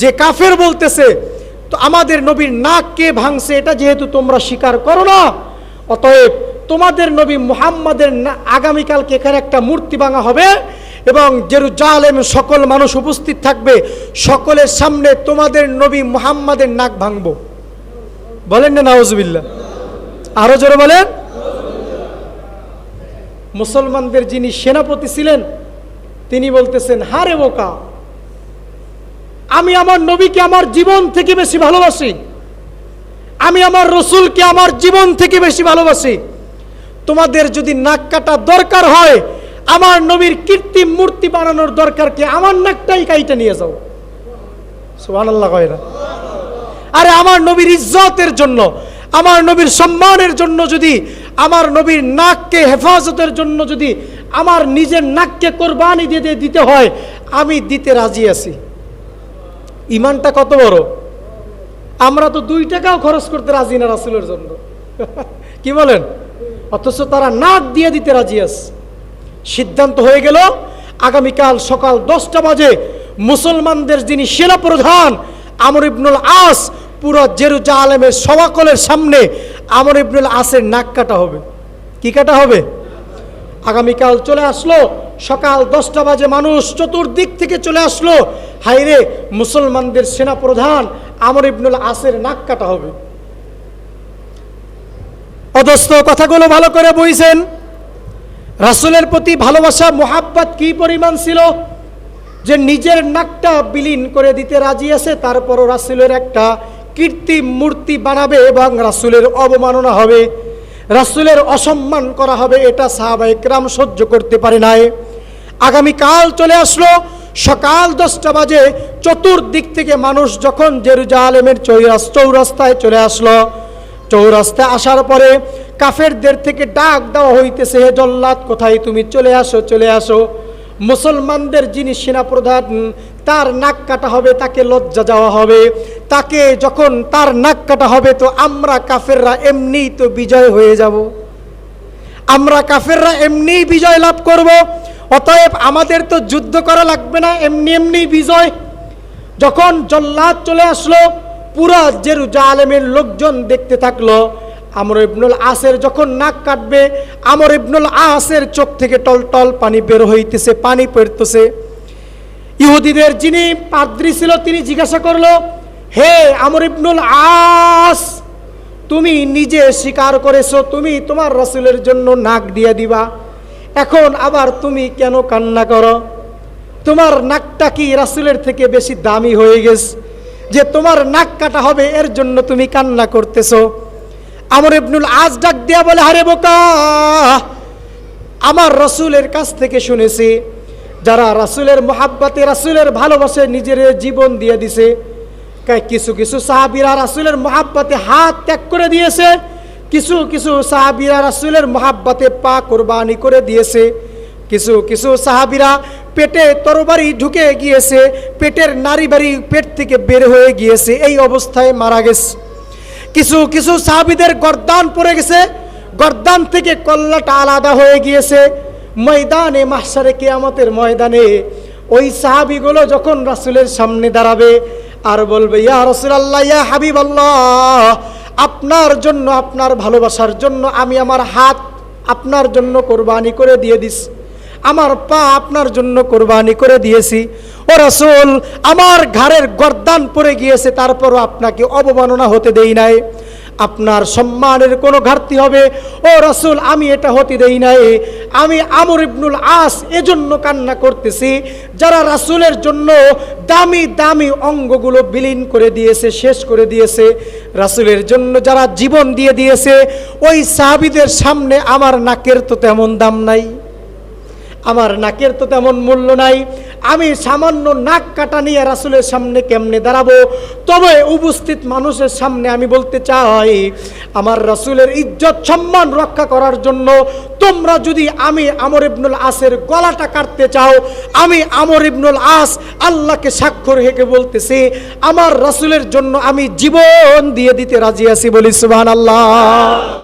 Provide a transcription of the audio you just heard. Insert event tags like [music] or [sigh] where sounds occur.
যে কাফের বলতেছে, তো আমাদের নবীর নাক কে ভাঙছে? এটা যেহেতু তোমরা স্বীকার করো না, অতএব তোমাদের নবী মুহাম্মাদের আগামীকালকে এখানে একটা মূর্তি ভাঙা হবে এবং জেরুজালেম সকল মানুষ উপস্থিত থাকবে। সকলের সামনে তোমাদের নবী মুহাম্মাদের নাক ভাঙবো। বলেন না, নাউজুবিল্লাহ। আরও জোরে বলেন। মুসলমানদের যিনি সেনাপতি ছিলেন, তিনি বলতেছেন, হারে বোকা আমি আমার নবীকে আমার জীবন থেকে বেশি ভালোবাসি। আমি আমার রসুলকে আমার জীবন থেকে বেশি ভালোবাসি। তোমাদের যদি নাক কাটা দরকার হয়, আমার নবীর কৃত্রিম মূর্তি বানানোর দরকার কি আমার নাকটাই কাইটা নিয়ে যাও। সুবহানাল্লাহ আরে আমার নবীর ইজ্জতের জন্য, আমার নবীর সম্মানের জন্য যদি, আমার নবীর নাককে হেফাজতের জন্য যদি আমার নিজের নাককে কোরবানি দিয়ে দিতে হয়, আমি দিতে রাজি আছি। ইমানটা কত বড়? আমরা তো দুই টাকাও খরচ করতে রাজি না রাসুলের জন্য। [laughs] কি বলেন? অথচ তারা নাক দিয়ে দিতে রাজি আছে। সিদ্ধান্ত হয়ে গেল, আগামীকাল সকাল দশটা বাজে মুসলমানদের যিনি সেনা প্রধান আমর ইবনুল আস, পুরো জেরুজা আলমের সবাকলের সামনে আমর ইবনুল আসের নাক কাটা হবে। কি কাটা হবে? আগামীকাল চলে আসলো। সকাল দশটা বাজে মানুষ চতুর্দিক থেকে চলে আসলো। হাইরে মুসলমানদের সেনা প্রধান আমর ইবনুল আসের নাক কাটা হবে। অদস্ত কথাগুলো ভালো করে বইছেন রাসুলের প্রতি ভালোবাসা, মোহাব্বত কি পরিমাণ ছিল? যে নিজের নাকটা বিলীন করে দিতে রাজি আছে, তারপরও রাসুলের একটা কৃত্রিম মূর্তি বানাবে এবং রাসুলের অবমাননা হবে। রাসুলের অসম্মান করা হবে, এটা সাহাবাই ক্রাম সহ্য করতে পারে নাই। আগামীকাল চলে আসলো, সকাল দশটা বাজে, চতুর্দিক থেকে মানুষ যখন জেরুজালেমের চৌরাস, চৌরাস্তায় চলে আসলো। চৌরাস্তায় আসার পরে কাফেরদের থেকে ডাক দেওয়া হইতেছে, হে জল্লাদ, কোথায় তুমি? চলে আসো চলে আসো। মুসলমানদের যিনি সেনাপ্রধান, তার নাক কাটা হবে, তাকে লজ্জা যাওয়া হবে। তাকে যখন তার নাক কাটা হবে, তো আমরা কাফেররা এমনিই তো বিজয় হয়ে যাব। আমরা কাফেররা এমনি বিজয় লাভ করব। অতএব আমাদের তো যুদ্ধ করা লাগবে না, এমনি এমনি বিজয়। যখন জল্লাদ চলে আসলো, পুরা জেরুজালেমের লোকজন দেখতে থাকল, আমর ইবনুল আসের যখন নাক কাটবে, আমর ইবনুল আসের চোখ থেকে টল টল পানি বের হইতেছে, পানি পড়তেছে। ইহুদিদের যিনি পাদ্রি ছিল, তিনি জিজ্ঞাসা করল হে আমর ইবনুল আস, তুমি নিজে স্বীকার করেছ, তুমি তোমার রসুলের জন্য নাক দিয়ে দিবা। এখন আবার তুমি কেন কান্না করো? তোমার নাকটা কি রাসুলের থেকে বেশি দামি হয়ে গেছে? যে তোমার নাক কাটা হবে, এর জন্য তুমি কান্না করতেছো। আমর ইবনুল আজ ডাক দিয়া বলে, হারে বোকা! আমার রসুলের কাছ থেকে শুনেছি, যারা রাসুলের মোহাব্বাতে, রাসুলের ভালোবাসে নিজের জীবন দিয়ে দিছে কিছু কিছু সাহাবিরা রাসুলের মহাব্বাতে হাত ত্যাগ করে দিয়েছে, কিছু কিছু সাহাবিরা রাসুলের মহাব্বাতে পা কোরবানি করে দিয়েছে, কিছু কিছু সাহাবিরা পেটে তরবারি ঢুকে গিয়েছে, পেটের নারী বাড়ি পেট থেকে বের হয়ে গিয়েছে, এই অবস্থায় মারা গেছে। কিছু কিছু সাহাবিদের গর্দান পড়ে গেছে, গর্দান থেকে কল্লাটা আলাদা হয়ে গিয়েছে। ময়দানে মাসারে কেয়ামতের ময়দানে ওই সাহাবিগুলো যখন রাসুলের সামনে দাঁড়াবে আর বলবে, ইয়া রসুল আল্লাহ ইয়া হাবিব আল্লাহ আপনার জন্য, আপনার ভালোবাসার জন্য আমি আমার হাত আপনার জন্য কোরবানি করে দিয়ে দিস। আমার পা আপনার জন্য কোরবানি করে দিয়েছি। ও রসুল, আমার ঘাড়ের গর্দান পড়ে গিয়েছে, তারপরও আপনাকে অবমাননা হতে দেই নাই। আপনার সম্মানের কোনো ঘাটতি হবে। ও রাসূল, আমি এটা হতে দেই নাই। আমি আমর ইবনুল আস এজন্য কান্না করতেছি, যারা রাসূলের জন্য দামি দামি অঙ্গগুলো বিলীন করে দিয়েছে, শেষ করে দিয়েছে। রাসূলের জন্য যারা জীবন দিয়ে দিয়েছে, ওই সাহাবিদের সামনে আমার নাকের তো তেমন দাম নাই। আমার নাকের তো তেমন মূল্য নাই। আমি সামান্য নাক কাটা নিয়ে রাসুলের সামনে কেমনে দাঁড়াবো? তবে উপস্থিত মানুষের সামনে আমি বলতে চাই, আমার রাসুলের ইজ্জত, সম্মান রক্ষা করার জন্য তোমরা যদি আমি আমর ইবনুল আসের গলাটা কাটতে চাও, আমি আমর ইবনুল আস আল্লাহকে স্বাক্ষর হেঁকে বলতেছি, আমার রাসুলের জন্য আমি জীবন দিয়ে দিতে রাজি আছি বলি সুবহানাল্লাহ। আল্লাহ